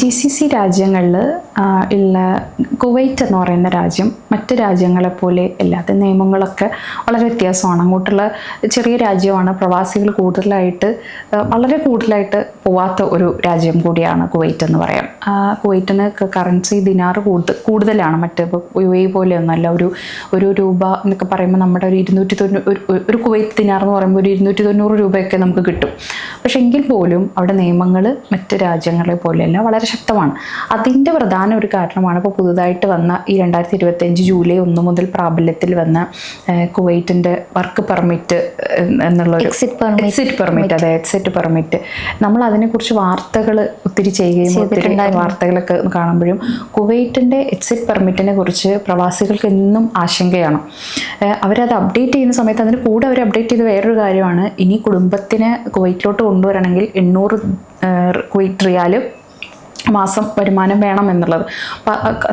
G C C രാജ്യങ്ങളിൽ ഉള്ള Kuwait എന്ന് പറയുന്ന രാജ്യം മറ്റ് രാജ്യങ്ങളെപ്പോലെ അല്ലാത്ത നിയമങ്ങളൊക്കെ വളരെ വ്യത്യാസമാണ്. അങ്ങോട്ടുള്ള ചെറിയ രാജ്യമാണ് പ്രവാസികൾ കൂടുതലായിട്ട് വളരെ കൂടുതലായിട്ട് പോവാത്ത ഒരു രാജ്യം കൂടിയാണ് കുവൈറ്റ് എന്ന് പറയാം. കുവൈറ്റിന് കറൻസി ദിനാറ് കൂടുതൽ കൂടുതലാണ്. മറ്റേ യു എ പോലെയൊന്നുമല്ല. ഒരു ഒരു രൂപ എന്നൊക്കെ പറയുമ്പോൾ നമ്മുടെ ഒരു ഇരുന്നൂറ്റി തൊണ്ണൂറ് ഒരു കുവൈറ്റ് ദിനാർ എന്ന് പറയുമ്പോൾ ഒരു ഇരുന്നൂറ്റി തൊണ്ണൂറ് രൂപയൊക്കെ നമുക്ക് കിട്ടും. പക്ഷേ എങ്കിൽ പോലും അവിടെ നിയമങ്ങൾ മറ്റ് രാജ്യങ്ങളെ പോലെയല്ല വളരെ ശക്തമാണ്. അതിന്റെ പ്രധാന ഒരു കാരണമാണ് ഇപ്പോൾ പുതുതായിട്ട് വന്ന ഈ രണ്ടായിരത്തി ഇരുപത്തഞ്ച് ജൂലൈ ഒന്ന് മുതൽ പ്രാബല്യത്തിൽ വന്ന കുവൈറ്റിന്റെ വർക്ക് പെർമിറ്റ് എന്നുള്ളൊരു Exit permit. എക്സിറ്റ് പെർമിറ്റ് അതെ എക്സിറ്റ് പെർമിറ്റ് നമ്മൾ അതിനെക്കുറിച്ച് വാർത്തകൾ ഒത്തിരി ചെയ്യുകയും ഒത്തിരി വാർത്തകളൊക്കെ കാണുമ്പോഴും കുവൈറ്റിന്റെ എക്സിറ്റ് പെർമിറ്റിനെ കുറിച്ച് പ്രവാസികൾക്ക് എന്നും ആശങ്കയാണ്. അവരത് അപ്ഡേറ്റ് ചെയ്യുന്ന സമയത്ത് അതിന് കൂടെ അവർ അപ്ഡേറ്റ് ചെയ്ത വേറൊരു കാര്യമാണ് ഇനി കുടുംബത്തിന് കുവൈറ്റിലോട്ട് കൊണ്ടുവരണമെങ്കിൽ എണ്ണൂറ് കുവൈറ്റ് റിയാൽ മാസം വരുമാനം വേണം എന്നുള്ളത്.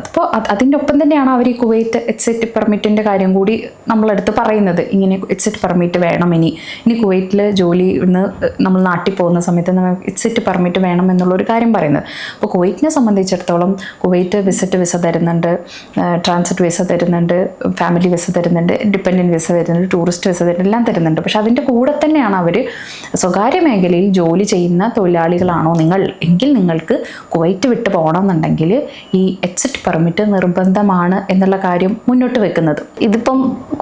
അപ്പോൾ അതിന്റെ ഒപ്പം തന്നെയാണ് അവർ ഈ കുവൈറ്റ് എക്സിറ്റ് പെർമിറ്റിന്റെ കാര്യം കൂടി നമ്മളെടുത്ത് പറയുന്നത്. ഇങ്ങനെ എക്സിറ്റ് പെർമിറ്റ് വേണം ഇനി. ഇനി കുവൈറ്റിൽ ജോലി ഇന്ന് നമ്മൾ നാട്ടിൽ പോകുന്ന സമയത്ത് നമ്മൾ എക്സിറ്റ് പെർമിറ്റ് വേണം എന്നുള്ളൊരു കാര്യം പറയുന്നത്. അപ്പോൾ കുവൈറ്റിനെ സംബന്ധിച്ചിടത്തോളം കുവൈറ്റ് വിസിറ്റ് വിസ തരുന്നുണ്ട് ട്രാൻസിറ്റ് വിസ തരുന്നുണ്ട് ഫാമിലി വിസ തരുന്നുണ്ട് ഇൻഡിപെൻഡന്റ് വിസ തരുന്നുണ്ട് ടൂറിസ്റ്റ് വിസ തരുന്നുണ്ട് എല്ലാം തരുന്നുണ്ട്. പക്ഷേ അതിന്റെ കൂടെ തന്നെയാണ് അവർ സ്വകാര്യ മേഖലയിൽ ജോലി ചെയ്യുന്ന തൊഴിലാളികളാണോ നിങ്ങൾ? എങ്കിൽ നിങ്ങൾക്ക് കുവൈറ്റ് വിട്ട് പോകണമെന്നുണ്ടെങ്കിൽ ഈ എക്സിറ്റ് പെർമിറ്റ് നിർബന്ധമാണ് എന്നുള്ള കാര്യം മുന്നോട്ട് വെക്കുന്നത്. ഇതിപ്പം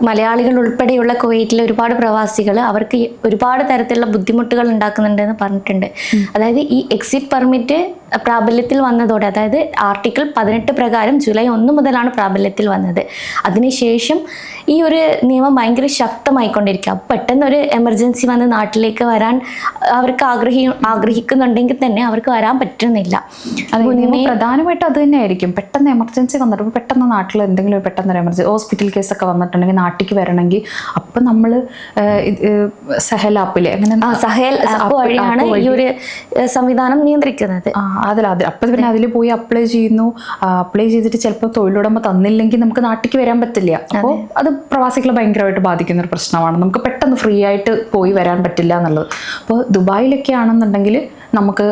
മലയാളികൾ ഉൾപ്പെടെയുള്ള കുവൈറ്റിലെ ഒരുപാട് പ്രവാസികൾ അവർക്ക് ഒരുപാട് തരത്തിലുള്ള ബുദ്ധിമുട്ടുകൾ ഉണ്ടാക്കുന്നുണ്ട് എന്ന് പറഞ്ഞിട്ടുണ്ട് അതായത് ഈ എക്സിറ്റ് പെർമിറ്റ് പ്രാബല്യത്തിൽ വന്നതോടെ അതായത് ആർട്ടിക്കിൾ പതിനെട്ട് പ്രകാരം ജൂലൈ ഒന്ന് മുതലാണ് പ്രാബല്യത്തിൽ വന്നത്. അതിനുശേഷം ഈ ഒരു നിയമം ഭയങ്കര ശക്തമായിക്കൊണ്ടിരിക്കുക. പെട്ടെന്ന് ഒരു എമർജൻസി വന്ന് നാട്ടിലേക്ക് വരാൻ അവർക്ക് ആഗ്രഹി ആഗ്രഹിക്കുന്നുണ്ടെങ്കിൽ തന്നെ അവർക്ക് വരാൻ പറ്റുന്നില്ല. പ്രധാനമായിട്ടും അത് തന്നെയായിരിക്കും. പെട്ടെന്ന് എമർജൻസി വന്നിട്ട് പെട്ടെന്ന് നാട്ടിൽ എന്തെങ്കിലും ഒരു പെട്ടെന്ന് ഒരു എമർജൻസി ഹോസ്പിറ്റൽ കേസൊക്കെ വന്നിട്ടുണ്ടെങ്കിൽ നാട്ടിലേക്ക് വരണമെങ്കിൽ അപ്പം നമ്മൾ സഹൽ ആപ്പിലെ അങ്ങനെ സഹേൽ വഴിയാണ് ഈ ഒരു സംവിധാനം നിയന്ത്രിക്കുന്നത്. അതിൽ അത് അപ്പം പിന്നെ അതിൽ പോയി അപ്ലൈ ചെയ്യുന്നു. അപ്ലൈ ചെയ്തിട്ട് ചിലപ്പോൾ തൊഴിലുടമ തന്നില്ലെങ്കിൽ നമുക്ക് നാട്ടിലേക്ക് വരാൻ പറ്റില്ല. അപ്പോൾ അത്. പ്രവാസികളെ ഭയങ്കരമായിട്ട് ബാധിക്കുന്ന ഒരു പ്രശ്നമാണ്. നമുക്ക് പെട്ടെന്ന് ഫ്രീ ആയിട്ട് പോയി വരാൻ പറ്റില്ല എന്നുള്ളത്. അപ്പോൾ ദുബായിലൊക്കെ ആണെന്നുണ്ടെങ്കിൽ നമുക്ക്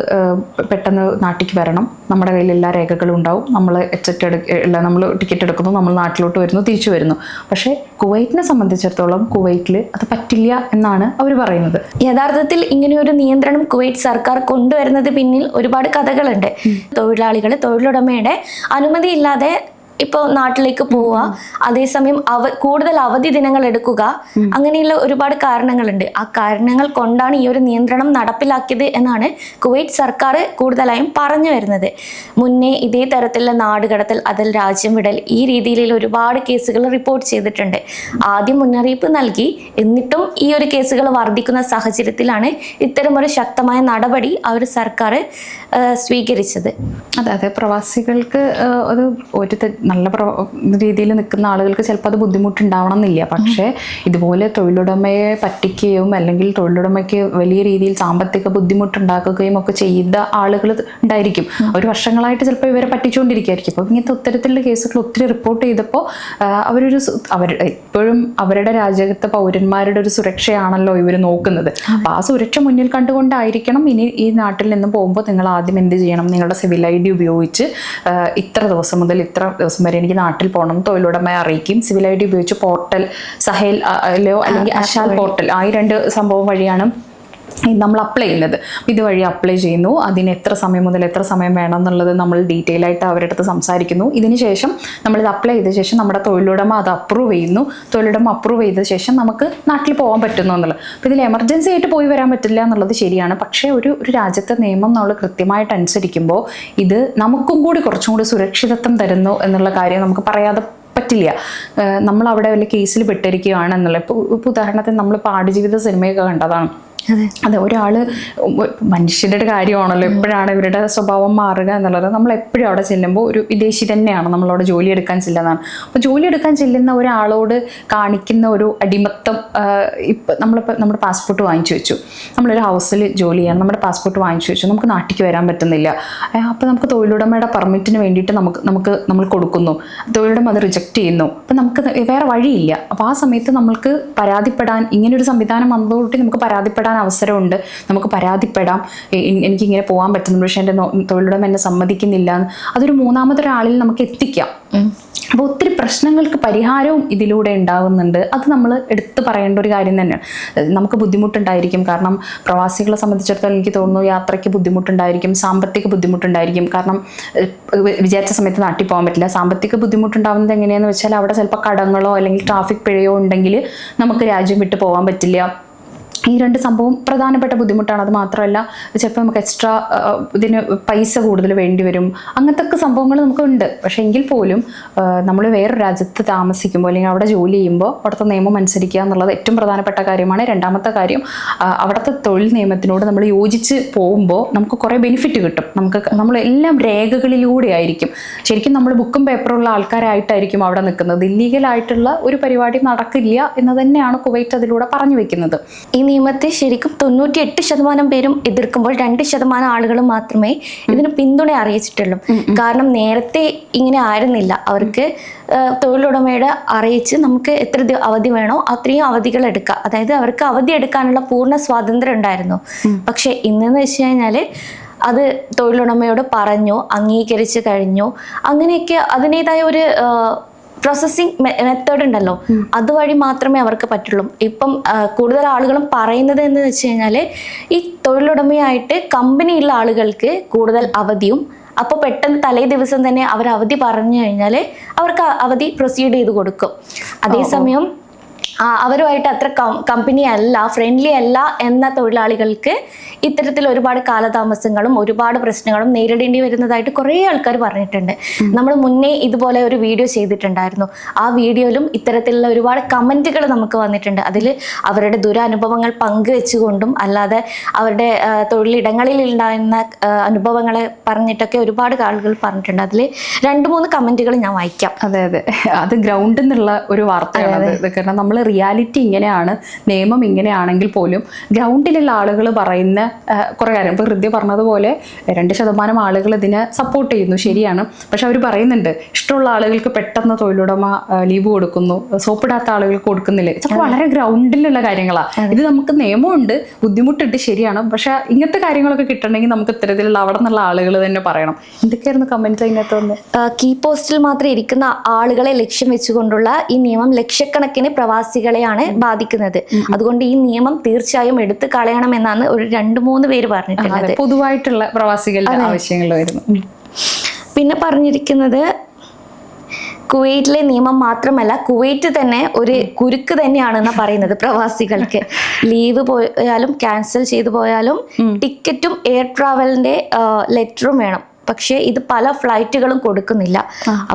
പെട്ടെന്ന് നാട്ടിക്ക് വരണം. നമ്മുടെ കയ്യിൽ എല്ലാ രേഖകളും ഉണ്ടാവും. നമ്മൾ എക്സെറ്റ് എടുക്ക നമ്മൾ ടിക്കറ്റ് എടുക്കുന്നു നമ്മൾ നാട്ടിലോട്ട് വരുന്നു തിരിച്ചു വരുന്നു. പക്ഷേ കുവൈറ്റിനെ സംബന്ധിച്ചിടത്തോളം കുവൈറ്റിൽ അത് പറ്റില്ല എന്നാണ് അവർ പറയുന്നത്. യഥാർത്ഥത്തിൽ ഇങ്ങനെയൊരു നിയന്ത്രണം കുവൈറ്റ് സർക്കാർ കൊണ്ടുവരുന്നത് പിന്നിൽ ഒരുപാട് കഥകളുണ്ട്. തൊഴിലാളികൾ തൊഴിലുടമയുടെ അനുമതിയില്ലാതെ ഇപ്പോൾ നാട്ടിലേക്ക് പോവുക. അതേസമയം അവ കൂടുതൽ അവധി ദിനങ്ങൾ എടുക്കുക. അങ്ങനെയുള്ള ഒരുപാട് കാരണങ്ങളുണ്ട്. ആ കാരണങ്ങൾ കൊണ്ടാണ് ഈ ഒരു നിയന്ത്രണം നടപ്പിലാക്കിയത് എന്നാണ് കുവൈറ്റ് സർക്കാർ കൂടുതലായും പറഞ്ഞു വരുന്നത്. മുന്നേ ഇതേ തരത്തിലുള്ള നാടുകടത്തൽ അതിൽ രാജ്യം വിടൽ ഈ രീതിയിലുള്ള ഒരുപാട് കേസുകൾ റിപ്പോർട്ട് ചെയ്തിട്ടുണ്ട്. ആദ്യം മുന്നറിയിപ്പ് നൽകി. എന്നിട്ടും ഈ ഒരു കേസുകൾ വർദ്ധിക്കുന്ന സാഹചര്യത്തിലാണ് ഇത്തരമൊരു ശക്തമായ നടപടി ആ ഒരു സർക്കാർ സ്വീകരിച്ചത്. അതെ അതെ. പ്രവാസികൾക്ക് ഒരു ഒരു നല്ല രീതിയിൽ നിൽക്കുന്ന ആളുകൾക്ക് ചിലപ്പോൾ അത് ബുദ്ധിമുട്ടുണ്ടാവണം എന്നില്ല പക്ഷേ ഇതുപോലെ തൊഴിലുടമയെ പറ്റിക്കുകയും അല്ലെങ്കിൽ തൊഴിലുടമയ്ക്ക് വലിയ രീതിയിൽ സാമ്പത്തിക ബുദ്ധിമുട്ടുണ്ടാക്കുകയും ഒക്കെ ചെയ്ത ആളുകൾ ഉണ്ടായിരിക്കും. അവർ വർഷങ്ങളായിട്ട് ചിലപ്പോൾ ഇവരെ പറ്റിച്ചുകൊണ്ടിരിക്കുകയായിരിക്കും അപ്പോൾ ഇങ്ങനത്തെ ഉത്തരത്തിലുള്ള കേസുകൾ ഒത്തിരി റിപ്പോർട്ട് ചെയ്തപ്പോൾ അവരൊരു അവർ എപ്പോഴും അവരുടെ രാജ്യത്തെ പൗരന്മാരുടെ ഒരു സുരക്ഷയാണല്ലോ ഇവർ നോക്കുന്നത്. അപ്പോൾ ആ സുരക്ഷ മുന്നിൽ കണ്ടുകൊണ്ടായിരിക്കണം ഇനി ഈ നാട്ടിൽ നിന്ന് പോകുമ്പോൾ നിങ്ങൾ ആദ്യം എന്ത് ചെയ്യണം? നിങ്ങളുടെ സിവിൽ ഐ ഡി ഉപയോഗിച്ച് ഇത്ര ദിവസം മുതൽ ഇത്ര ദിവസം വരെ എനിക്ക് നാട്ടിൽ പോകണം. തൊഴിലുടമയെ അറിയിക്കും. സിവിൽ ഐ ഡി ഉപയോഗിച്ച് പോർട്ടൽ സഹേൽ അല്ലെങ്കിൽ അശാൽ പോർട്ടൽ ആ ഈ രണ്ട് സംഭവം വഴിയാണ് നമ്മൾ അപ്ലൈ ചെയ്യുന്നത്. ഇതുവഴി അപ്ലൈ ചെയ്യുന്നു. അതിന് എത്ര സമയം മുതൽ എത്ര സമയം വേണം എന്നുള്ളത് നമ്മൾ ഡീറ്റെയിൽ ആയിട്ട് അവരുടെ അടുത്ത് സംസാരിക്കുന്നു. ഇതിന് ശേഷം നമ്മളിത് അപ്ലൈ ചെയ്ത ശേഷം നമ്മുടെ തൊഴിലുടമ അത് അപ്രൂവ് ചെയ്യുന്നു. തൊഴിലുടമ അപ്രൂവ് ചെയ്ത ശേഷം നമുക്ക് നാട്ടിൽ പോകാൻ പറ്റുന്നു എന്നുള്ളത്. അപ്പോൾ ഇതിൽ എമർജൻസി ആയിട്ട് പോയി വരാൻ പറ്റില്ല എന്നുള്ളത് ശരിയാണ്. പക്ഷേ ഒരു ഒരു രാജ്യത്തെ നിയമം നമ്മൾ കൃത്യമായിട്ട് അനുസരിക്കുമ്പോൾ ഇത് നമുക്കും കൂടി കുറച്ചും കൂടി സുരക്ഷിതത്വം തരുന്നു എന്നുള്ള കാര്യം നമുക്ക് പറയാതെ പറ്റില്ല. നമ്മൾ അവിടെ വല്ല കേസിൽ പെട്ടിരിക്കുകയാണ് ഇപ്പോൾ ഇപ്പോൾ ഉദാഹരണത്തിന് നമ്മൾ പാടുജീവിത സിനിമയൊക്കെ കണ്ടതാണ്. അതെ. അതെ ഒരാൾ മനുഷ്യരുടെ കാര്യമാണല്ലോ. എപ്പോഴാണ് ഇവരുടെ സ്വഭാവം മാറുക എന്നുള്ളത്. നമ്മൾ എപ്പോഴും അവിടെ ചെല്ലുമ്പോൾ ഒരു വിദേശി തന്നെയാണ്. നമ്മളവിടെ ജോലി എടുക്കാൻ ചെല്ലുന്നതാണ്. അപ്പോൾ ജോലി എടുക്കാൻ ചെല്ലുന്ന ഒരാളോട് കാണിക്കുന്ന ഒരു അടിമത്തം ഇപ്പം നമ്മളിപ്പോൾ നമ്മുടെ പാസ്പോർട്ട് വാങ്ങിച്ചു വെച്ചു. നമ്മളൊരു ഹൗസിൽ ജോലി ചെയ്യണം. നമ്മുടെ പാസ്പോർട്ട് വാങ്ങിച്ചു വെച്ചു. നമുക്ക് നാട്ടിലേക്ക് വരാൻ പറ്റുന്നില്ല. അപ്പോൾ നമുക്ക് തൊഴിലുടമയുടെ പെർമിറ്റിന് വേണ്ടിയിട്ട് നമുക്ക് നമുക്ക് നമ്മൾ കൊടുക്കുന്നു. തൊഴിലുടമ അത് റിജക്റ്റ് ചെയ്യുന്നു. അപ്പം നമുക്ക് വേറെ വഴിയില്ല. അപ്പോൾ ആ സമയത്ത് നമ്മൾക്ക് പരാതിപ്പെടാൻ ഇങ്ങനൊരു സംവിധാനം വന്നതോടുകൂടി നമുക്ക് പരാതിപ്പെടാൻ പരാതിപ്പെടാൻ അവസരമുണ്ട്. നമുക്ക് പരാതിപ്പെടാം. എനിക്കിങ്ങനെ പോകാൻ പറ്റുന്നു പക്ഷേ എന്റെ തൊഴിലുടമ എന്നെ സമ്മതിക്കുന്നില്ല അതൊരു മൂന്നാമതൊരാളിൽ നമുക്ക് എത്തിക്കാം. അപ്പോൾ ഒത്തിരി പ്രശ്നങ്ങൾക്ക് പരിഹാരവും ഇതിലൂടെ ഉണ്ടാകുന്നുണ്ട് അത് നമ്മൾ എടുത്തു പറയേണ്ട ഒരു കാര്യം തന്നെയാണ്. നമുക്ക് ബുദ്ധിമുട്ടുണ്ടായിരിക്കും. കാരണം പ്രവാസികളെ സംബന്ധിച്ചിടത്തോളം എനിക്ക് തോന്നുന്നു യാത്രയ്ക്ക് ബുദ്ധിമുട്ടുണ്ടായിരിക്കും. സാമ്പത്തിക ബുദ്ധിമുട്ടുണ്ടായിരിക്കും. കാരണം വിചാരിച്ച സമയത്ത് നാട്ടിൽ പോകാൻ പറ്റില്ല. സാമ്പത്തിക ബുദ്ധിമുട്ടുണ്ടാകുന്നത് എങ്ങനെയാണെന്ന് വെച്ചാൽ അവിടെ ചിലപ്പോൾ കടങ്ങളോ അല്ലെങ്കിൽ ട്രാഫിക് പിഴയോ ഉണ്ടെങ്കിൽ നമുക്ക് രാജ്യം വിട്ട് പോകാൻ പറ്റില്ല. ഈ രണ്ട് സംഭവം പ്രധാനപ്പെട്ട ബുദ്ധിമുട്ടാണ്. അത് മാത്രമല്ല ചിലപ്പോൾ നമുക്ക് എക്സ്ട്രാ ഇതിന് പൈസ കൂടുതൽ വേണ്ടി വരും. അങ്ങനത്തെ ഒക്കെ സംഭവങ്ങൾ നമുക്കുണ്ട്. പക്ഷേ എങ്കിൽ പോലും നമ്മൾ വേറൊരു രാജ്യത്ത് താമസിക്കുമ്പോൾ അല്ലെങ്കിൽ അവിടെ ജോലി ചെയ്യുമ്പോൾ അവിടുത്തെ നിയമം അനുസരിക്കുക എന്നുള്ളത് ഏറ്റവും പ്രധാനപ്പെട്ട കാര്യമാണ്. രണ്ടാമത്തെ കാര്യം അവിടുത്തെ തൊഴിൽ നിയമത്തിനോട് നമ്മൾ യോജിച്ച് പോകുമ്പോൾ നമുക്ക് കുറേ ബെനിഫിറ്റ് കിട്ടും. നമുക്ക് നമ്മളെല്ലാം രേഖകളിലൂടെ ആയിരിക്കും. ശരിക്കും നമ്മൾ ബുക്കും പേപ്പറുള്ള ആൾക്കാരായിട്ടായിരിക്കും അവിടെ നിൽക്കുന്നത്. ഇല്ലീഗലായിട്ടുള്ള ഒരു പരിപാടി നടക്കില്ല എന്ന് തന്നെയാണ് കുവൈറ്റ് അതിലൂടെ പറഞ്ഞു വെക്കുന്നത്. ഈ നിയമത്തെ ശരിക്കും തൊണ്ണൂറ്റി എട്ട് ശതമാനം പേരും എതിർക്കുമ്പോൾ രണ്ട് ശതമാനം ആളുകൾ മാത്രമേ ഇതിന് പിന്തുണ അറിയിച്ചിട്ടുള്ളൂ. കാരണം നേരത്തെ ഇങ്ങനെ ആയിരുന്നില്ല. അവർക്ക് തൊഴിലുടമയുടെ അറിയിച്ച് നമുക്ക് എത്ര അവധി വേണോ അത്രയും അവധികൾ എടുക്കാം. അതായത് അവർക്ക് അവധി എടുക്കാനുള്ള പൂർണ സ്വാതന്ത്ര്യം ഉണ്ടായിരുന്നു. പക്ഷെ ഇന്നെന്ന് വെച്ച് കഴിഞ്ഞാൽ അത് തൊഴിലുടമയോട് പറഞ്ഞു അംഗീകരിച്ച് കഴിഞ്ഞു. അങ്ങനെയൊക്കെ അതിന്റെതായ ഒരു പ്രോസസ്സിങ് മെത്തേഡ് ഉണ്ടല്ലോ. അതുവഴി മാത്രമേ അവർക്ക് പറ്റുള്ളൂ. ഇപ്പം കൂടുതൽ ആളുകളും പറയുന്നത് എന്ന് വെച്ച് കഴിഞ്ഞാൽ ഈ തൊഴിലുടമയായിട്ട് കമ്പനിയുള്ള ആളുകൾക്ക് കൂടുതൽ അവധിയും അപ്പോൾ പെട്ടെന്ന് തലേ ദിവസം തന്നെ അവർ അവധി പറഞ്ഞു കഴിഞ്ഞാൽ അവർക്ക് അവധി പ്രൊസീഡ് ചെയ്ത് കൊടുക്കും. അതേസമയം അവരുമായിട്ട് അത്ര കമ്പനി അല്ല ഫ്രണ്ട്ലി അല്ല എന്ന തൊഴിലാളികൾക്ക് ഇത്തരത്തിൽ ഒരുപാട് കാലതാമസങ്ങളും ഒരുപാട് പ്രശ്നങ്ങളും നേരിടേണ്ടി വരുന്നതായിട്ട് കുറേ ആൾക്കാർ പറഞ്ഞിട്ടുണ്ട്. നമ്മൾ മുന്നേ ഇതുപോലെ ഒരു വീഡിയോ ചെയ്തിട്ടുണ്ടായിരുന്നു. ആ വീഡിയോയിലും ഇത്തരത്തിലുള്ള ഒരുപാട് കമന്റുകൾ നമുക്ക് വന്നിട്ടുണ്ട്. അതിൽ അവരുടെ ദുരനുഭവങ്ങൾ പങ്കുവെച്ചുകൊണ്ടും അല്ലാതെ അവരുടെ തൊഴിലിടങ്ങളിൽ ഉണ്ടായിരുന്ന അനുഭവങ്ങളെ പറഞ്ഞിട്ടൊക്കെ ഒരുപാട് ആളുകൾ പറഞ്ഞിട്ടുണ്ട്. അതിൽ രണ്ട് മൂന്ന് കമന്റുകൾ ഞാൻ വായിക്കാം. അതെ അതെ. അത് ഗ്രൗണ്ടിൽ നിന്നുള്ള ഒരു വാർത്തയാണ് കാരണം നമ്മൾ റിയാലിറ്റി ഇങ്ങനെയാണ് നിയമം ഇങ്ങനെയാണെങ്കിൽ പോലും ഗ്രൗണ്ടിലുള്ള ആളുകൾ പറയുന്ന കുറേ കാര്യം. ഇപ്പോൾ ഹൃദയ പറഞ്ഞതുപോലെ രണ്ട് ശതമാനം ആളുകൾ ഇതിനെ സപ്പോർട്ട് ചെയ്യുന്നു ശരിയാണ്. പക്ഷെ അവർ പറയുന്നുണ്ട് ഇഷ്ടമുള്ള ആളുകൾക്ക് പെട്ടെന്ന് തൊഴിലുടമ ലീവ് കൊടുക്കുന്നു സോപ്പിടാത്ത ആളുകൾക്ക് കൊടുക്കുന്നില്ല? ഇതൊക്കെ വളരെ ഗ്രൗണ്ടിലുള്ള കാര്യങ്ങളാണ് ഇത് നമുക്ക് നിയമമുണ്ട് ബുദ്ധിമുട്ടുണ്ട് ശരിയാണ്. പക്ഷെ ഇങ്ങനത്തെ കാര്യങ്ങളൊക്കെ കിട്ടണമെങ്കിൽ നമുക്ക് ഇത്തരത്തിലുള്ള അവിടെ നിന്നുള്ള ആളുകൾ തന്നെ പറയണം. എന്തൊക്കെയായിരുന്നു കമന്റ്സ് അതിനകത്ത് വന്ന്? കീ പോസ്റ്റിൽ മാത്രം ഇരിക്കുന്ന ആളുകളെ ലക്ഷ്യം വെച്ചുകൊണ്ടുള്ള ഈ നിയമം ലക്ഷക്കണക്കിന് പ്രവാസികളെയാണ് ബാധിക്കുന്നത്. അതുകൊണ്ട് ഈ നിയമം തീർച്ചയായും എടുത്തു കളയണം എന്നാണ് ഒരു രണ്ട് മൂന്ന് പേര് പറഞ്ഞിട്ടുള്ളത്. പൊതുവായിട്ടുള്ള പ്രവാസികളുടെ ആവശ്യങ്ങൾ വരുന്നു. പിന്നെ പറഞ്ഞിരിക്കുന്നത് കുവൈറ്റിലെ നിയമം മാത്രമല്ല കുവൈറ്റ് തന്നെ ഒരു കുരുക്ക് തന്നെയാണെന്ന് പറയുന്നത് പ്രവാസികൾക്ക്. ലീവ് പോയാലും ക്യാൻസൽ ചെയ്തു പോയാലും ടിക്കറ്റും എയർ ട്രാവലിന്റെ ലെറ്ററും വേണം. പക്ഷേ ഇത് പല ഫ്ലൈറ്റുകളും കൊടുക്കുന്നില്ല.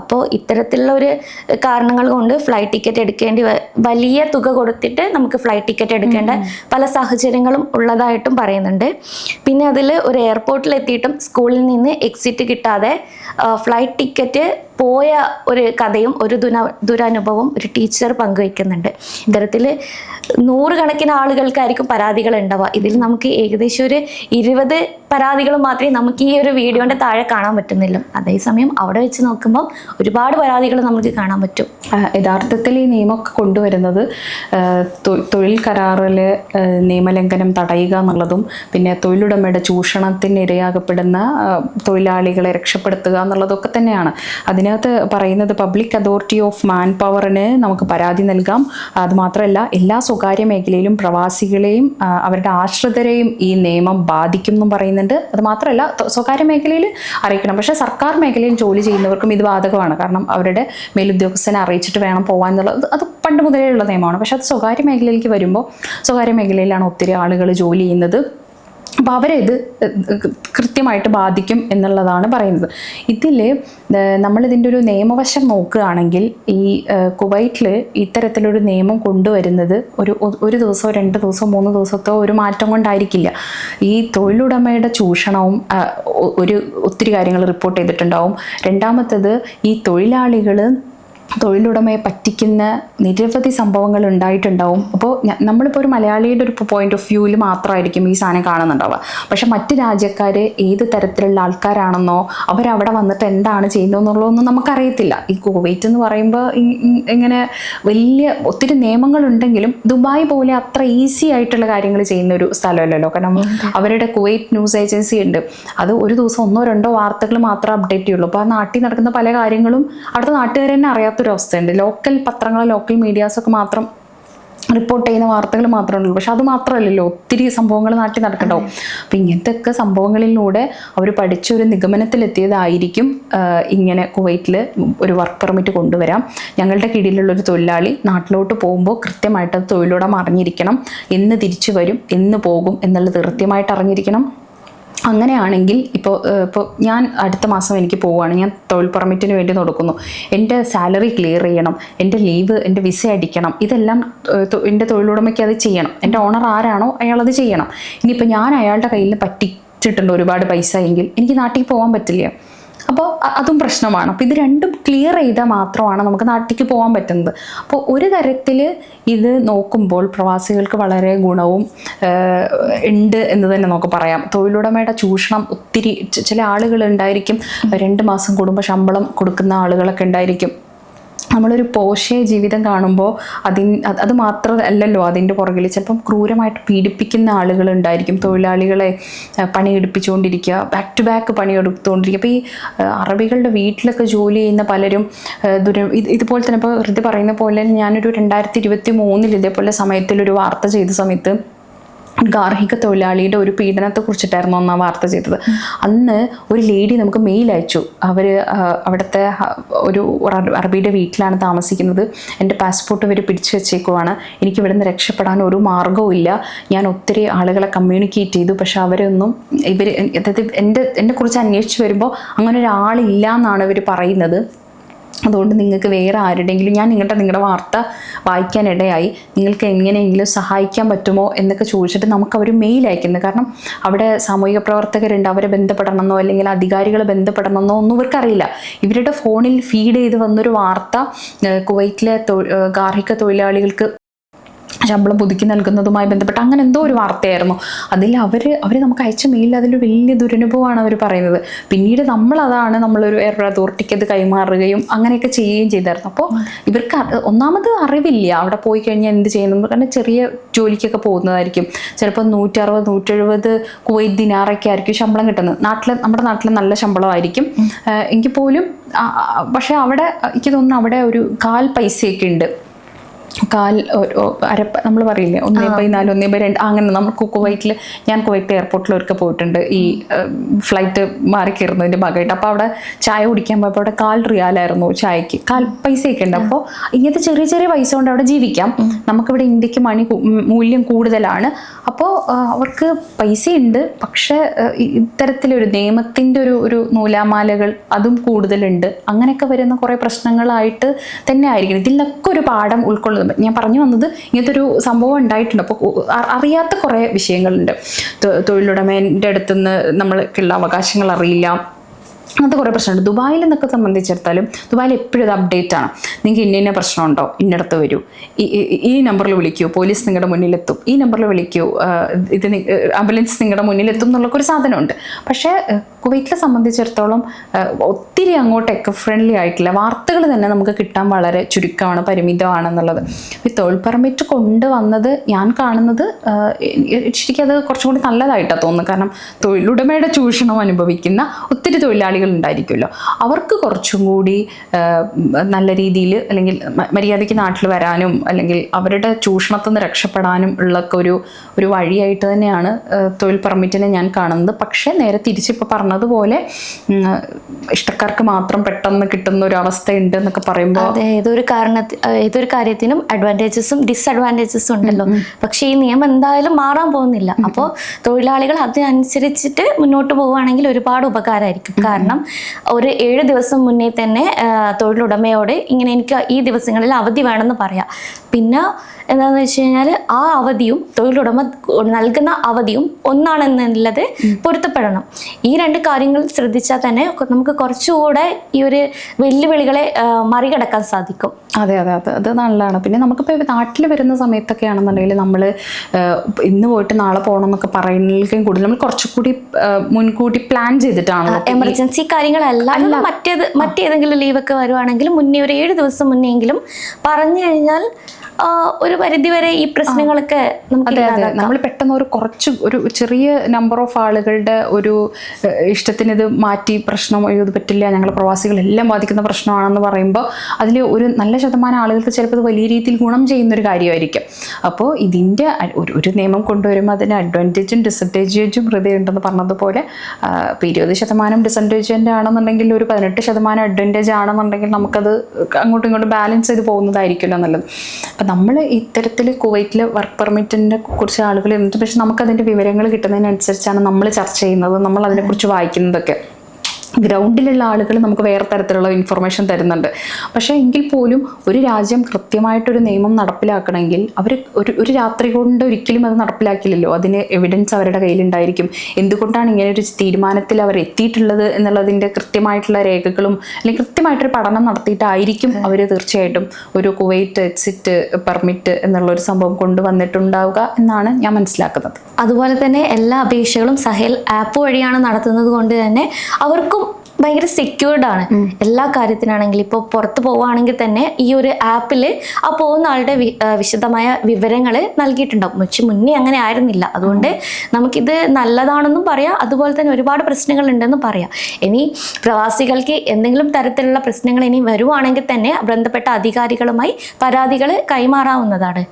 അപ്പോൾ ഇത്തരത്തിലുള്ള ഒരു കാരണങ്ങൾ കൊണ്ട് ഫ്ലൈറ്റ് ടിക്കറ്റ് എടുക്കേണ്ടി വലിയ തുക കൊടുത്തിട്ട് നമുക്ക് ഫ്ലൈറ്റ് ടിക്കറ്റ് എടുക്കേണ്ട പല സാഹചര്യങ്ങളും ഉള്ളതായിട്ടും പറയുന്നുണ്ട്. പിന്നെ അതിൽ ഒരു എയർപോർട്ടിൽ എത്തിയിട്ടും സ്കൂളിൽ നിന്ന് എക്സിറ്റ് കിട്ടാതെ ഫ്ലൈറ്റ് ടിക്കറ്റ് പോയ ഒരു കഥയും ഒരു ദുന ദുരനുഭവം ഒരു ടീച്ചർ പങ്കുവയ്ക്കുന്നുണ്ട്. ഇത്തരത്തിൽ നൂറുകണക്കിന് ആളുകൾക്കായിരിക്കും പരാതികൾ ഉണ്ടാവുക. ഇതിൽ നമുക്ക് ഏകദേശം ഒരു ഇരുപത് പരാതികൾ മാത്രമേ നമുക്ക് ഈ ഒരു വീഡിയോന്റെ താഴെ കാണാൻ പറ്റുന്നില്ല. അതേസമയം അവിടെ വെച്ച് നോക്കുമ്പോൾ ഒരുപാട് പരാതികൾ നമുക്ക് കാണാൻ പറ്റും. യഥാർത്ഥത്തിൽ ഈ നിയമമൊക്കെ കൊണ്ടുവരുന്നത് തൊഴിൽ കരാറിൽ നിയമലംഘനം തടയുക എന്നുള്ളതും പിന്നെ തൊഴിലുടമയുടെ ചൂഷണത്തിന് ഇരയാകപ്പെടുന്ന തൊഴിലാളികളെ രക്ഷപ്പെടുത്തുക എന്നുള്ളതൊക്കെ തന്നെയാണ്. അതിനകത്ത് പറയുന്നത് പബ്ലിക് അതോറിറ്റി ഓഫ് മാൻ പവറിന് നമുക്ക് പരാതി നൽകാം. അതുമാത്രമല്ല എല്ലാ സ്വകാര്യ മേഖലയിലും പ്രവാസികളെയും അവരുടെ ആശ്രിതരെയും ഈ നിയമം ബാധിക്കും എന്നും പറയുന്നുണ്ട്. അത് മാത്രമല്ല സ്വകാര്യ മേഖലയിൽ അറിയിക്കണം. പക്ഷേ സർക്കാർ മേഖലയിൽ ജോലി ചെയ്യുന്നവർക്കും ഇത് ബാധകമാണ്. കാരണം അവരുടെ മേലുദ്യോഗസ്ഥനെ അറിയിച്ചിട്ട് വേണം പോകാൻ എന്നുള്ളത് അത് പണ്ട് മുതലേ ഉള്ള നിയമമാണ്. പക്ഷേ അത് സ്വകാര്യ മേഖലയിലേക്ക് വരുമ്പോൾ സ്വകാര്യ മേഖലയിലാണ് ഒത്തിരി ആളുകൾ ജോലി ചെയ്യുന്നത്. അപ്പോൾ അവരെ ഇത് കൃത്യമായിട്ട് ബാധിക്കും എന്നുള്ളതാണ് പറയുന്നത്. ഇതിൽ നമ്മളിതിന്റെ ഒരു നിയമവശം നോക്കുകയാണെങ്കിൽ ഈ കുവൈറ്റിൽ ഇത്തരത്തിലൊരു നിയമം കൊണ്ടുവരുന്നത് ഒരു ഒരു ദിവസമോ രണ്ട് ദിവസമോ മൂന്ന് ദിവസത്തോ ഒരു മാറ്റം കൊണ്ടായിരിക്കില്ല. ഈ തൊഴിലുടമയുടെ ചൂഷണവും ഒരു ഒത്തിരി കാര്യങ്ങൾ റിപ്പോർട്ട് ചെയ്തിട്ടുണ്ടാവും. രണ്ടാമത്തത് ഈ തൊഴിലാളികൾ തൊഴിലുടമയെ പറ്റിക്കുന്ന നിരവധി സംഭവങ്ങൾ ഉണ്ടായിട്ടുണ്ടാവും. അപ്പോൾ നമ്മളിപ്പോൾ ഒരു മലയാളിയുടെ ഒരു പോയിന്റ് ഓഫ് വ്യൂവിൽ മാത്രമായിരിക്കും ഈ സാധനം കാണുന്നുണ്ടാവുക. പക്ഷെ മറ്റ് രാജ്യക്കാർ ഏത് തരത്തിലുള്ള ആൾക്കാരാണെന്നോ അവരവിടെ വന്നിട്ട് എന്താണ് ചെയ്യുന്നതെന്നുള്ളതൊന്നും നമുക്കറിയത്തില്ല. ഈ കുവൈറ്റ് എന്ന് പറയുമ്പോൾ ഇങ്ങനെ വലിയ ഒത്തിരി നിയമങ്ങളുണ്ടെങ്കിലും ദുബായ് പോലെ അത്ര ഈസി ആയിട്ടുള്ള കാര്യങ്ങൾ ചെയ്യുന്ന ഒരു സ്ഥലമല്ലല്ലോ. കാരണം അവരുടെ കുവൈറ്റ് ന്യൂസ് ഏജൻസി ഉണ്ട്. അത് ഒരു ദിവസം ഒന്നോ രണ്ടോ വാർത്തകൾ മാത്രമേ അപ്ഡേറ്റ് ചെയ്യുള്ളൂ. അപ്പോൾ ആ നാട്ടിൽ നടക്കുന്ന പല കാര്യങ്ങളും അവിടുത്തെ നാട്ടുകാർ തന്നെ അറിയാത്തൊരവസ്ഥയുണ്ട് ലോക്കൽ പത്രങ്ങൾ ലോക്കൽ മീഡിയാസൊക്കെ മാത്രം റിപ്പോർട്ട് ചെയ്യുന്ന വാർത്തകൾ മാത്രമേ ഉള്ളൂ. പക്ഷെ അത് മാത്രമല്ലല്ലോ ഒത്തിരി സംഭവങ്ങൾ നാട്ടിൽ നടക്കണ്ടാവും. അപ്പം ഇങ്ങനത്തെ ഒക്കെ സംഭവങ്ങളിലൂടെ അവർ പഠിച്ചൊരു നിഗമനത്തിലെത്തിയതായിരിക്കും ഇങ്ങനെ കുവൈറ്റിൽ ഒരു വർക്ക് പെർമിറ്റ് കൊണ്ടുവരാം. ഞങ്ങളുടെ കീഴിലുള്ള ഒരു തൊഴിലാളി നാട്ടിലോട്ട് പോകുമ്പോൾ കൃത്യമായിട്ട് അത് തൊഴിലുടമ അറിഞ്ഞിരിക്കണം എന്ന് തിരിച്ചു വരും എന്ന് പോകും എന്നുള്ളത് കൃത്യമായിട്ട് അറിഞ്ഞിരിക്കണം. അങ്ങനെയാണെങ്കിൽ ഇപ്പോൾ ഇപ്പോൾ ഞാൻ അടുത്ത മാസം എനിക്ക് പോവുകയാണ് ഞാൻ തൊഴിൽ പെർമിറ്റിന് വേണ്ടി കൊടുക്കുന്നു എന്റെ സാലറി ക്ലിയർ ചെയ്യണം. എന്റെ ലീവ് എന്റെ വിസ അടിക്കണം. ഇതെല്ലാം എന്റെ തൊഴിലുടമയ്ക്ക് അത് ചെയ്യണം. എന്റെ ഓണർ ആരാണോ അയാളത് ചെയ്യണം. ഇനിയിപ്പോൾ ഞാൻ അയാളുടെ കയ്യിൽ പറ്റിച്ചിട്ടുണ്ട് ഒരുപാട് പൈസ എങ്കിൽ എനിക്ക് നാട്ടിൽ പോകാൻ പറ്റില്ല. അപ്പോൾ അതും പ്രശ്നമാണ്. അപ്പോൾ ഇത് രണ്ടും ക്ലിയർ ചെയ്താൽ മാത്രമാണ് നമുക്ക് നാട്ടിലേക്ക് പോകാൻ പറ്റുന്നത്. അപ്പോൾ ഒരു തരത്തിൽ ഇത് നോക്കുമ്പോൾ പ്രവാസികൾക്ക് വളരെ ഗുണവും ഉണ്ട് എന്ന് തന്നെ നമുക്ക് പറയാം. തൊഴിലുടമയുടെ ചൂഷണം ഒത്തിരി ചില ആളുകൾ ഉണ്ടായിരിക്കും. രണ്ട് മാസം കൂടുമ്പോൾ ശമ്പളം കൊടുക്കുന്ന ആളുകളൊക്കെ ഉണ്ടായിരിക്കും. നമ്മളൊരു പോഷയ ജീവിതം കാണുമ്പോൾ അതിൻ അത് മാത്രമല്ലല്ലോ അതിന്റെ പുറകിൽ ചിലപ്പം ക്രൂരമായിട്ട് പീഡിപ്പിക്കുന്ന ആളുകൾ ഉണ്ടായിരിക്കും തൊഴിലാളികളെ പണിയെടുപ്പിച്ചുകൊണ്ടിരിക്കുക ബാക്ക് ടു ബാക്ക് പണിയെടുത്തുകൊണ്ടിരിക്കുക. അപ്പോൾ ഈ അറബികളുടെ വീട്ടിലൊക്കെ ജോലി ചെയ്യുന്ന പലരും ദുര ഇതുപോലെ തന്നെ ഇപ്പോൾ ഹൃദയ പറയുന്ന പോലെ ഞാനൊരു രണ്ടായിരത്തി ഇരുപത്തി മൂന്നിൽ ഇതേപോലെ സമയത്തിലൊരു വാർത്ത ചെയ്ത സമയത്ത് ഗാർഹിക തൊഴിലാളിയുടെ ഒരു പീഡനത്തെ കുറിച്ചിട്ടായിരുന്നു അന്ന് വാർത്ത ചെയ്തത്. അന്ന് ഒരു ലേഡി നമുക്ക് മെയിൽ അയച്ചു. അവർ അവിടുത്തെ ഒരു അറബിയുടെ വീട്ടിലാണ് താമസിക്കുന്നത്. എന്റെ പാസ്പോർട്ട് ഇവർ പിടിച്ചു വെച്ചേക്കുവാണ്. എനിക്ക് ഇവിടുന്ന് രക്ഷപ്പെടാൻ ഒരു മാർഗവും ഇല്ല. ഞാൻ ഒത്തിരി ആളുകളെ കമ്മ്യൂണിക്കേറ്റ് ചെയ്തു. പക്ഷെ അവരൊന്നും ഇവർ അതായത് എന്റെ എന്നെക്കുറിച്ച് അന്വേഷിച്ച് വരുമ്പോൾ അങ്ങനെ ഒരാളില്ല എന്നാണ് ഇവർ പറയുന്നത്. അതുകൊണ്ട് നിങ്ങൾക്ക് വേറെ ആരുടെയെങ്കിലും ഞാൻ നിങ്ങളുടെ നിങ്ങളുടെ വാർത്ത വായിക്കാനിടയായി നിങ്ങൾക്ക് എങ്ങനെയെങ്കിലും സഹായിക്കാൻ പറ്റുമോ എന്നൊക്കെ ചോദിച്ചിട്ട് നമുക്ക് അവർ മെയിൽ അയക്കുന്നത്. കാരണം അവിടെ സാമൂഹിക പ്രവർത്തകരുണ്ട് അവരെ ബന്ധപ്പെടണമെന്നോ അല്ലെങ്കിൽ അധികാരികളെ ബന്ധപ്പെടണമെന്നോ ഒന്നും ഇവർക്കറിയില്ല. ഇവരുടെ ഫോണിൽ ഫീഡ് ചെയ്ത് വന്നൊരു വാർത്ത കുവൈറ്റിലെ ഗാർഹിക തൊഴിലാളികൾക്ക് ശമ്പളം പുതുക്കി നൽകുന്നതുമായി ബന്ധപ്പെട്ട് അങ്ങനെ എന്തോ ഒരു വാർത്തയായിരുന്നു. അതിൽ അവർ അവർ നമുക്ക് അയച്ച മെയിലിൽ അതിൽ വലിയ ദുരനുഭവമാണ് അവർ പറയുന്നത്. പിന്നീട് നമ്മളതാണ് നമ്മളൊരു എയർ അതോറിറ്റിക്ക് അത് കൈമാറുകയും അങ്ങനെയൊക്കെ ചെയ്യുകയും ചെയ്തായിരുന്നു. അപ്പോൾ ഇവർക്ക് ഒന്നാമത് അറിവില്ല. അവിടെ പോയി കഴിഞ്ഞാൽ എന്ത് ചെയ്യുന്നു? കാരണം ചെറിയ ജോലിക്കൊക്കെ പോകുന്നതായിരിക്കും. ചിലപ്പോൾ നൂറ്ററുപത് നൂറ്റെഴുപത് കുവൈറ്റ് ദിനാറൊക്കെ ആയിരിക്കും ശമ്പളം കിട്ടുന്നത്. നാട്ടിൽ നമ്മുടെ നാട്ടിൽ നല്ല ശമ്പളമായിരിക്കും. എങ്കിൽ പോലും പക്ഷേ അവിടെ എനിക്ക് തോന്നുന്നു അവിടെ ഒരു കാൽ പൈസയൊക്കെ ഉണ്ട്. കാൽ ഒരു- അര നമ്മൾ പറയില്ലേ? ഒന്നേ ബൈ നാല് ഒന്നേ ബൈ രണ്ട് അങ്ങനെ നമ്മൾ കുവൈറ്റിൽ ഞാൻ കുവൈറ്റ് എയർപോർട്ടിൽ ഒരിക്കൽ പോയിട്ടുണ്ട്. ഈ ഫ്ലൈറ്റ് മാറി കയറുന്നതിന്റെ ഭാഗമായിട്ട്. അപ്പോൾ അവിടെ ചായ കുടിക്കാൻ പോയപ്പോൾ അവിടെ കാൽ റിയാലായിരുന്നു ചായക്ക്. കാൽ പൈസയൊക്കെ ഉണ്ട്. അപ്പോൾ ഇങ്ങനത്തെ ചെറിയ ചെറിയ പൈസ കൊണ്ട് അവിടെ ജീവിക്കാം. നമുക്കിവിടെ ഇന്ത്യയ്ക്ക് മണി മൂല്യം കൂടുതലാണ്. അപ്പോൾ അവർക്ക് പൈസയുണ്ട്. പക്ഷേ ഇത്തരത്തിലൊരു നിയമത്തിന്റെ ഒരു ഒരു നൂലാമാലകൾ അതും കൂടുതലുണ്ട്. അങ്ങനെയൊക്കെ വരുന്ന കുറേ പ്രശ്നങ്ങളായിട്ട് തന്നെ ആയിരിക്കും ഇതിലൊക്കെ ഒരു പാഠം ഉൾക്കൊള്ളുന്നത് ഞാൻ പറഞ്ഞു വന്നത് ഇങ്ങനത്തെ ഒരു സംഭവം ഉണ്ടായിട്ടുണ്ട്. അപ്പോൾ അറിയാത്ത കുറേ വിഷയങ്ങളുണ്ട്. തൊഴിലുടമേന്റെ അടുത്തുനിന്ന് നമ്മൾക്കുള്ള അവകാശങ്ങൾ അറിയില്ല. അങ്ങനത്തെ കുറേ പ്രശ്നമുണ്ട്. ദുബായിൽ നിന്നൊക്കെ സംബന്ധിച്ചിടത്താലും ദുബായിൽ എപ്പോഴും ഇത് അപ്ഡേറ്റ് ആണ്. നിങ്ങൾക്ക് ഇന്ന ഇന്ന പ്രശ്നമുണ്ടോ? ഇന്നടത്ത് വരൂ. ഈ നമ്പറിൽ വിളിക്കൂ. പോലീസ് നിങ്ങളുടെ മുന്നിലെത്തും. ഈ നമ്പറിൽ വിളിക്കൂ. ഇത് ആംബുലൻസ് നിങ്ങളുടെ മുന്നിലെത്തും എന്നുള്ളൊക്കെ ഒരു സാധനമുണ്ട്. പക്ഷേ കുവൈറ്റിലെ സംബന്ധിച്ചിടത്തോളം ഒത്തിരി അങ്ങോട്ട് എക്കോ ഫ്രണ്ട്ലി ആയിട്ടില്ല. വാർത്തകൾ തന്നെ നമുക്ക് കിട്ടാൻ വളരെ ചുരുക്കമാണ് പരിമിതമാണെന്നുള്ളത്. ഈ തൊഴിൽ പെർമിറ്റ് കൊണ്ടുവന്നത് ഞാൻ കാണുന്നത് ശരിക്കും അത് കുറച്ചും കൂടി നല്ലതായിട്ടാണ് തോന്നുന്നത് കാരണം തൊഴിലുടമയുടെ ചൂഷണം അനുഭവിക്കുന്ന ഒത്തിരി തൊഴിലാളികൾ ഉണ്ടായിരിക്കുമല്ലോ അവർക്ക് കുറച്ചും കൂടി നല്ല രീതിയിൽ അല്ലെങ്കിൽ മര്യാദയ്ക്ക് നാട്ടിൽ വരാനും അല്ലെങ്കിൽ അവരുടെ ചൂഷണത്തിൽ നിന്ന് രക്ഷപ്പെടാനും ഉള്ളൊക്കെ ഒരു ഒരു വഴിയായിട്ട് തന്നെയാണ് തൊഴിൽ പെർമിറ്റിനെ ഞാൻ കാണുന്നത്. പക്ഷേ നേരെ തിരിച്ചിപ്പോൾ പറഞ്ഞതുപോലെ ഇഷ്ടക്കാർക്ക് മാത്രം പെട്ടെന്ന് കിട്ടുന്ന ഒരു അവസ്ഥ ഉണ്ട് എന്നൊക്കെ പറയുമ്പോൾ ഏതൊരു കാരണ ഏതൊരു കാര്യത്തിനും അഡ്വാന്റേജസും ഡിസ്അഡ്വാന്റേജസും ഉണ്ടല്ലോ. പക്ഷേ ഈ നിയമം എന്തായാലും മാറാൻ പോകുന്നില്ല. അപ്പോൾ തൊഴിലാളികൾ അതിനനുസരിച്ചിട്ട് മുന്നോട്ട് പോവുകയാണെങ്കിൽ ഒരുപാട് ഉപകാരമായിരിക്കും. കാരണം ഒരു ഏഴ് ദിവസം മുന്നേ തന്നെ തൊഴിലുടമയോട് ഇങ്ങനെ എനിക്ക് ഈ ദിവസങ്ങളിൽ അവധി വേണമെന്ന് പറയാം. പിന്നെ എന്താണെന്ന് വെച്ച് കഴിഞ്ഞാൽ ആ അവധിയും തൊഴിലുടമ നൽകുന്ന അവധിയും ഒന്നാണെന്നുള്ളത് പൊരുത്തപ്പെടണം. ഈ രണ്ട് കാര്യങ്ങൾ ശ്രദ്ധിച്ചാൽ തന്നെ നമുക്ക് കുറച്ചുകൂടെ ഈ ഒരു വെല്ലുവിളികളെ മറികടക്കാൻ സാധിക്കും. അതെ അതെ അതെ അത് നല്ലതാണ്. പിന്നെ നമുക്കിപ്പോൾ നാട്ടിൽ വരുന്ന സമയത്തൊക്കെ ആണെന്നുണ്ടെങ്കിൽ നമ്മൾ ഇന്ന് പോയിട്ട് നാളെ പോകണം എന്നൊക്കെ പറയുന്നതിലേക്കും കൂടുതൽ നമ്മൾ കുറച്ചുകൂടി കൂടി മുൻകൂട്ടി പ്ലാൻ ചെയ്തിട്ടാണ് എമർജൻസി കാര്യങ്ങളല്ല മറ്റേത് മറ്റേതെങ്കിലും ലീവൊക്കെ വരുവാണെങ്കിൽ മുന്നേ ഒരു ഏഴ് ദിവസം മുന്നെങ്കിലും പറഞ്ഞു കഴിഞ്ഞാൽ ഒരു പരിധിവരെ ഈ പ്രശ്നങ്ങളൊക്കെ അതെ അതെ. നമ്മൾ പെട്ടെന്ന് ഒരു കുറച്ച് ഒരു ചെറിയ നമ്പർ ഓഫ് ആളുകളുടെ ഒരു ഇഷ്ടത്തിന് ഇത് മാറ്റി പ്രശ്നം ഇത് പറ്റില്ല ഞങ്ങൾ പ്രവാസികളെല്ലാം ബാധിക്കുന്ന പ്രശ്നമാണെന്ന് പറയുമ്പോൾ അതിൽ ഒരു നല്ല ശതമാനം ആളുകൾക്ക് ചിലപ്പോൾ ഇത് വലിയ രീതിയിൽ ഗുണം ചെയ്യുന്ന ഒരു കാര്യമായിരിക്കും അപ്പോൾ ഇതിന്റെ ഒരു ഒരു നിയമം കൊണ്ടുവരുമ്പോൾ അതിന് അഡ്വാന്റേജും ഡിസഡ്വാന്റേജും ഹൃദയമുണ്ടെന്ന് പറഞ്ഞതുപോലെ ഇപ്പോൾ ഇരുപത് ശതമാനം ഡിസഡ്വാന്റേജ് ആണെന്നുണ്ടെങ്കിൽ ഒരു പതിനെട്ട് ശതമാനം അഡ്വാന്റേജ് ആണെന്നുണ്ടെങ്കിൽ നമുക്കത് അങ്ങോട്ടും ഇങ്ങോട്ടും ബാലൻസ് ചെയ്ത് പോകുന്നതായിരിക്കുമല്ലോ നല്ലത്. അപ്പം നമ്മൾ ഇത്തരത്തിൽ കുവൈറ്റിൽ വർക്ക് പെർമിറ്റിനെ കുറിച്ച് ആളുകൾ എന്നിട്ട് പക്ഷെ നമുക്കതിന്റെ വിവരങ്ങൾ കിട്ടുന്നതിനനുസരിച്ചാണ് നമ്മൾ ചർച്ച ചെയ്യുന്നത് നമ്മൾ അതിനെക്കുറിച്ച് വായിക്കുന്നതൊക്കെ. ഗ്രൗണ്ടിലുള്ള ആളുകൾ നമുക്ക് വേറെ തരത്തിലുള്ള ഇൻഫർമേഷൻ തരുന്നുണ്ട്. പക്ഷേ എങ്കിൽ പോലും ഒരു രാജ്യം കൃത്യമായിട്ടൊരു നിയമം നടപ്പിലാക്കണമെങ്കിൽ അവർ ഒരു ഒരു രാത്രി കൊണ്ട് ഒരിക്കലും അത് നടപ്പിലാക്കില്ലല്ലോ. അതിന് എവിഡൻസ് അവരുടെ കയ്യിലുണ്ടായിരിക്കും. എന്തുകൊണ്ടാണ് ഇങ്ങനെ ഒരു തീരുമാനത്തിൽ അവർ എത്തിയിട്ടുള്ളത് എന്നുള്ളതിന്റെ കൃത്യമായിട്ടുള്ള രേഖകളും അല്ലെങ്കിൽ കൃത്യമായിട്ടൊരു പഠനം നടത്തിയിട്ടായിരിക്കും അവർ തീർച്ചയായിട്ടും ഒരു കുവൈറ്റ് എക്സിറ്റ് പെർമിറ്റ് എന്നുള്ള ഒരു സംഭവം കൊണ്ടുവന്നിട്ടുണ്ടാവുക എന്നാണ് ഞാൻ മനസ്സിലാക്കുന്നത്. അതുപോലെ തന്നെ എല്ലാ അപേക്ഷകളും സഹേൽ ആപ്പ് വഴിയാണ് നടത്തുന്നത് കൊണ്ട് തന്നെ അവർക്കും ഭയങ്കര സെക്യൂർഡ് ആണ്. എല്ലാ കാര്യത്തിനാണെങ്കിൽ ഇപ്പോൾ പുറത്ത് പോവുകയാണെങ്കിൽ തന്നെ ഈ ഒരു ആപ്പിൽ ആ പോകുന്ന ആളുടെ വിശദമായ വിവരങ്ങൾ നൽകിയിട്ടുണ്ടാവും. പക്ഷെ മുന്നേ അങ്ങനെ ആയിരുന്നില്ല. അതുകൊണ്ട് നമുക്കിത് നല്ലതാണെന്നും പറയാം. അതുപോലെ തന്നെ ഒരുപാട് പ്രശ്നങ്ങൾ ഉണ്ടെന്നും പറയാം. ഇനി പ്രവാസികൾക്ക് എന്തെങ്കിലും തരത്തിലുള്ള പ്രശ്നങ്ങൾ ഇനി വരുവാണെങ്കിൽ തന്നെ ബന്ധപ്പെട്ട അധികാരികളുമായി പരാതികൾ കൈമാറാവുന്നതാണ്.